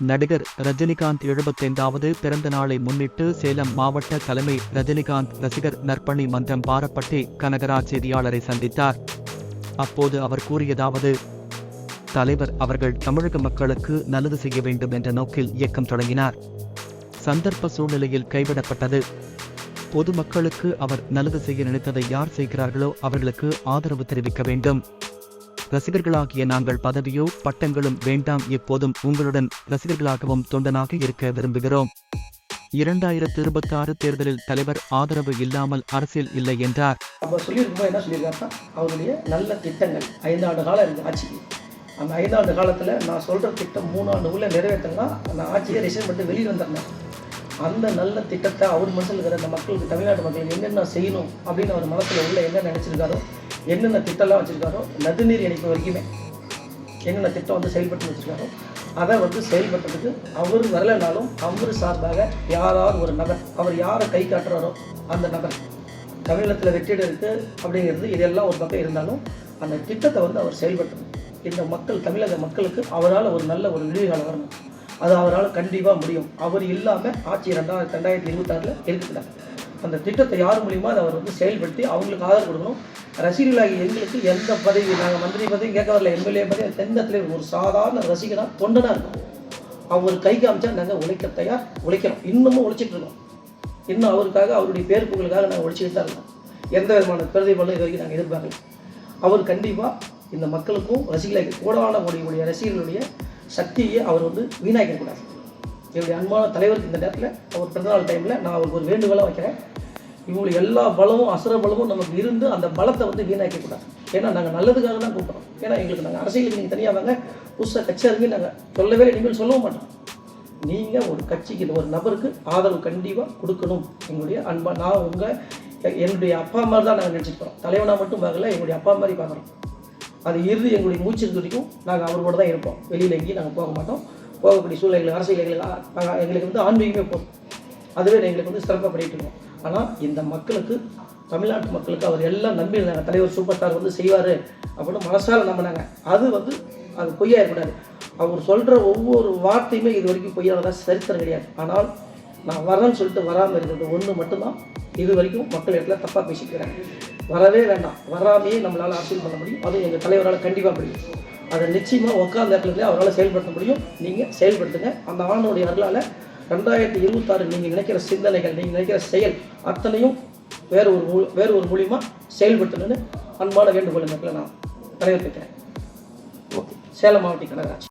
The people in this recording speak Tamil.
நடிகர் ரஜினிகாந்த் எழுபத்தைந்தாவது பிறந்த நாளை முன்னிட்டு சேலம் மாவட்ட தலைமை ரஜினிகாந்த் ரசிகர் நற்பணி மன்றம் பாரப்பட்டி கனகராஜ் செய்தியாளரை சந்தித்தார். அப்போது அவர் கூறியதாவது தலைவர் அவர்கள் தமிழக மக்களுக்கு நல்லது செய்ய வேண்டும் என்ற நோக்கில் இயக்கம் தொடங்கினார். சந்தர்ப்ப சூழ்நிலையில் கைவிடப்பட்டது. பொதுமக்களுக்கு அவர் நல்லது செய்ய நினைத்ததை யார் செய்கிறார்களோ அவர்களுக்கு ஆதரவு தெரிவிக்க வேண்டும். ரசிகர்களாகிய நாங்கள் பதவியோ பட்டங்களும் வேண்டாம் எப்போதும் உங்களுடன் ரசிகர்களாகவும் தொண்டனாக இருக்க விரும்புகிறோம். இரண்டாயிரத்து இருபத்தாறு தேர்தலில் தலைவர் ஆதரவு இல்லாமல் அரசியல் இல்லை என்றார். அப்போ சொல்லியிருக்கும்போது என்ன சொல்லியிருக்காருன்னா அவருடைய நல்ல திட்டங்கள் ஐந்தாண்டு காலம் இருக்கு ஆட்சிக்கு அந்த ஐந்தாண்டு காலத்தில் நான் சொல்கிற திட்டம் மூணாண்டுக்குள்ளே நிறைவேற்றினா அந்த ஆட்சியை ரிசைன் பண்ணிட்டு வெளியில் வந்துடணும். அந்த நல்ல திட்டத்தை அவர் மனசில் இருக்கிற அந்த மக்களுக்கு தமிழ்நாட்டு மக்களுக்கு என்னென்ன செய்யணும் அப்படின்னு அவர் மனசில் உள்ள என்ன நினச்சிருக்காரோ என்னென்ன திட்டம்லாம் வச்சுருக்காரோ நதிநீர் இணைப்பு வரைக்குமே என்னென்ன திட்டம் வந்து செயல்பட்டு வச்சுருக்காரோ அதை வந்து செயல்படுறதுக்கு அவர் வரலைனாலும் அவர் சார்பாக யாராவது ஒரு நபர் அவர் யாரை கை காட்டுறாரோ அந்த நபர் தமிழகத்தில் வெற்றிடம் இருக்குது அப்படிங்கிறது இதெல்லாம் ஒரு பக்கம் இருந்தாலும் அந்த திட்டத்தை வந்து அவர் செயல்படுத்தணும். இந்த மக்கள் தமிழக மக்களுக்கு அவரால் ஒரு நல்ல ஒரு விடிவுகாலம் வரணும். அது அவரால் கண்டிப்பாக முடியும். அவர் இல்லாமல் ஆட்சி ரெண்டாயிரத்தி ரெண்டாயிரத்தி இருபத்தாறில் இருக்கக்கூடாது அந்த திட்டத்தை யார் மூலியமாக அதை அவர் வந்து செயல்படுத்தி அவங்களுக்கு ஆதரவு கொடுக்கணும்? ரசிகர்களாகி எங்களுக்கு எந்த பதவி நாங்கள் மந்திரி பதவி கேட்க வரல எம்எல்ஏ பதவி எந்த இடத்துல ஒரு சாதாரண ரசிகனாக தொண்டனாக இருக்கும் அவர் கை காமிச்சா நாங்கள் உழைக்க தயார் உழைக்கிறோம் இன்னமும் உழைச்சிட்டு இருக்கோம். இன்னும் அவருக்காக அவருடைய பேர் புகழுக்காக நாங்கள் உழைச்சிக்கிட்டு தான் இருக்கோம். எந்த விதமான பிரதிபலனும் இது வரைக்கும் நாங்கள் எதிர்பார்க்கல. அவர் கண்டிப்பாக இந்த மக்களுக்கும் ரசிகர்களுக்கு கூடான உடைய ரசிகர்களுடைய சக்தியை அவர் வந்து வீணாக்கக்கூடாது என்னுடைய அன்பான தலைவருக்கு இந்த நேரத்தில் அவர் பிறந்தநாள் டைமில் நான் அவருக்கு ஒரு வேண்டுகோளாக வைக்கிறேன். இவங்களுக்கு எல்லா பலமும் அசுர பலமும் நமக்கு இருந்து அந்த பலத்தை வந்து வீணாக்கக்கூடாது ஏன்னா நாங்கள் நல்லதுக்காக தான் கூப்பிட்றோம். ஏன்னா எங்களுக்கு நாங்கள் அரசியலுக்கு நீங்கள் தனியாக வாங்க புதுசாக கட்சி நாங்கள் சொல்லவே இனிமேல் சொல்லவும் மாட்டோம். நீங்கள் ஒரு கட்சிக்கு ஒரு நபருக்கு ஆதரவு கண்டிப்பாக கொடுக்கணும். எங்களுடைய அன்பா நான் உங்கள் என்னுடைய அப்பா மாதிரி தான் நாங்கள் நினச்சிக்கிறோம் தலைவனாக மட்டும் பார்க்கல எங்களுடைய அப்பா மாதிரி பார்க்குறோம். அது இறுதி எங்களுடைய மூச்சு வரைக்கும் நாங்கள் அவரோட தான் இருப்போம். வெளியில் எங்கேயும் நாங்கள் போக மாட்டோம். போகக்கூடிய சூழ்நிலைகள் அரசியல் எங்களுக்கு நாங்கள் எங்களுக்கு வந்து ஆன்மீகமே போதும். அதுவே எங்களுக்கு வந்து சிறப்பாக பண்ணிட்டு இருக்கோம். ஆனால் இந்த மக்களுக்கு தமிழ்நாட்டு மக்களுக்கு அவர் எல்லாம் நம்பி இருந்தாங்க. தலைவர் சூப்பர் ஸ்டார் வந்து செய்வார் அப்படின்னு மனசால் நம்பினாங்க. அது வந்து அது பொய்யா இருக்கக்கூடாது. அவர் சொல்கிற ஒவ்வொரு வார்த்தையுமே இது வரைக்கும் பொய்யானதாக சரித்திரம் கிடையாது. ஆனால் நான் வரேன்னு சொல்லிட்டு வராமல் இருக்கிறது ஒன்று மட்டும்தான். இது வரைக்கும் மக்கள் இடத்துல தப்பாக பேசிக்கிறாங்க வரவே வேண்டாம். வராமையே நம்மளால் அரசியல் பண்ண முடியும். அதுவும் எங்கள் தலைவரால் கண்டிப்பாக முடியும். அதை நிச்சயமாக உட்காந்த இடத்துல அவரால் செயல்படுத்த முடியும். நீங்கள் செயல்படுத்துங்க. அந்த ஆணுடைய அருளால் ரெண்டாயிரத்தி இருபத்தாறு நீங்கள் நினைக்கிற சிந்தனைகள் நீங்கள் நினைக்கிற செயல் அத்தனையும் வேறு ஒரு மூ வேறு ஒரு மூலியமாக செயல்படுத்தணும்னு அன்பான வேண்டுகோள் நான் தலைவர் வைக்கிறேன் ஓகே. சேலம் மாவட்ட கனகராஜ்.